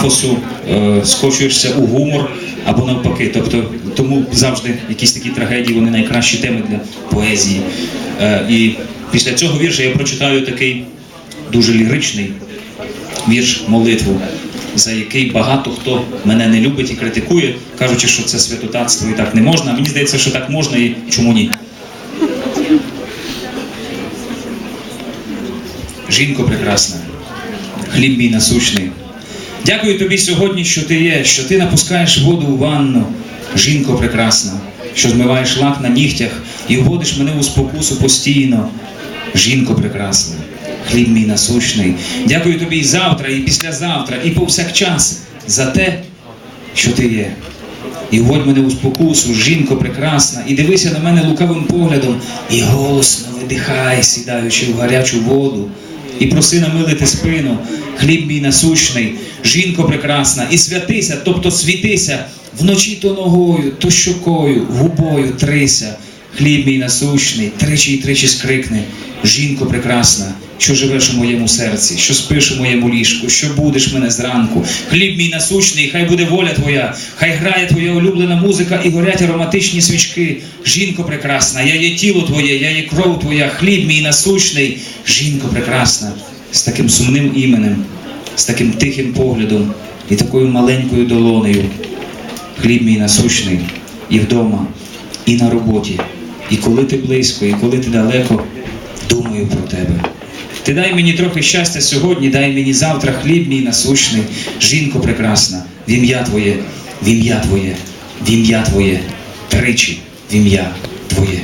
пафосу е, скочуєшся у гумор або навпаки. Тобто, тому завжди якісь такі трагедії, вони найкращі теми для поезії. Е, і після цього вірша я прочитаю такий дуже ліричний вірш молитву, за який багато хто мене не любить і критикує, кажучи, що це святотатство і так не можна. Мені здається, що так можна і чому ні. Жінко прекрасна, хліб мій насущний. Дякую тобі сьогодні, що ти є, що ти напускаєш воду у ванну, жінко прекрасна, що змиваєш лак на нігтях і вводиш мене у спокусу постійно. Жінко прекрасна, хліб мій насущний. Дякую тобі і завтра, і післязавтра, і повсякчас за те, що ти є. І вводь мене у спокусу, жінко прекрасна, і дивися на мене лукавим поглядом, і голосно видихай, сідаючи в гарячу воду, і проси намилити спину, хліб мій насущний, жінко прекрасна, і святися, тобто світися, вночі то ногою, то щокою, губою трися, хліб мій насущний, тричі й тричі скрикне, жінко прекрасна, що живеш у моєму серці, що спиш у моєму ліжку, що будеш мене зранку. Хліб мій насущний, хай буде воля твоя, хай грає твоя улюблена музика і горять ароматичні свічки. Жінко прекрасна, я є тіло твоє, я є кров твоя, хліб мій насущний, жінко прекрасна, з таким сумним іменем, з таким тихим поглядом і такою маленькою долонею. Хліб мій насущний і вдома, і на роботі, і коли ти близько, і коли ти далеко, думаю про тебе. Ти дай мені трохи щастя сьогодні, дай мені завтра хліб мій насущний, жінко прекрасна, в ім'я Твоє, в ім'я Твоє, в ім'я Твоє, тричі в ім'я Твоє.